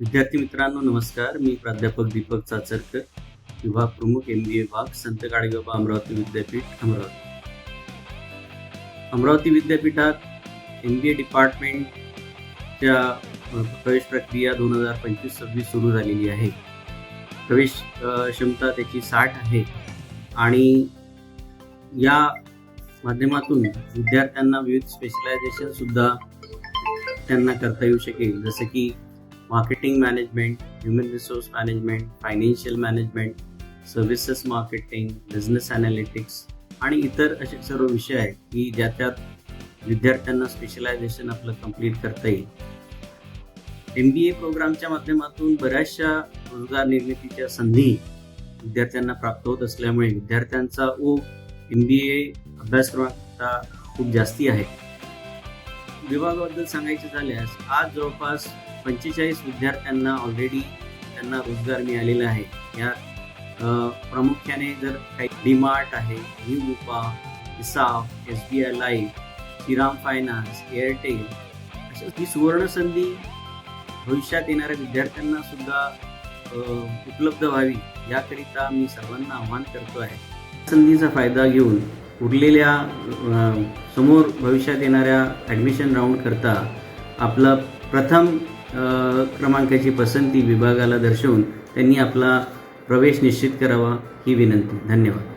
विद्यार्थी मित्रांनो नमस्कार. मी प्राध्यापक दीपक चाचरकर विभाग प्रमुख एम बी ए भाग संत गाडगेबाबा अमरावती विद्यापीठ अमरावती. अमरावती विद्यापीठात एम बी ए डिपार्टमेंटच्या प्रवेश प्रक्रिया दोन हजार पंचवीस सव्वीस सुरू झालेली आहे. प्रवेश क्षमता त्याची साठ आहे. आणि या माध्यमातून विद्यार्थ्यांना विविध स्पेशलायझेशन सुद्धा त्यांना करता येऊ शकेल. जसं की marketing management human resource management financial management services marketing business analytics आणि इतर असे सर्व विषय आहेत की ज्याच्यात विद्यार्थ्यांना स्पेशलायझेशन आपलं कंप्लीट करता येईल. एम बी ए प्रोग्रामच्या माध्यमातून बऱ्याचशा रोजगार निर्मितीच्या संधी विद्यार्थ्यांना प्राप्त होत असल्यामुळे विद्यार्थ्यांचा ओघ एम बी ए अभ्यासक्रमात खूप जास्ती आहे. विभागाबद्दल सांगायचे झाल्यास आज जवळपास पंचेचाळीस विद्यार्थ्यांना ऑलरेडी त्यांना रोजगार मिळालेला आहे. या प्रामुख्याने जर काही डीमार्ट आहे new Bupa ESAF S B I life Shriram finance Airtel अशा ही सुवर्ण संधी भविष्यात येणाऱ्या विद्यार्थ्यांना सुद्धा उपलब्ध व्हावी याकरिता मी सर्वांना आव्हान करतो आहे. संधीचा फायदा घेऊन उरलेल्या समोर भविष्यात येणाऱ्या ॲडमिशन राऊंड करता आपला प्रथम क्रमांकाची पसंती विभागाला दर्शवून त्यांनी आपला प्रवेश निश्चित करावा ही विनंती. धन्यवाद.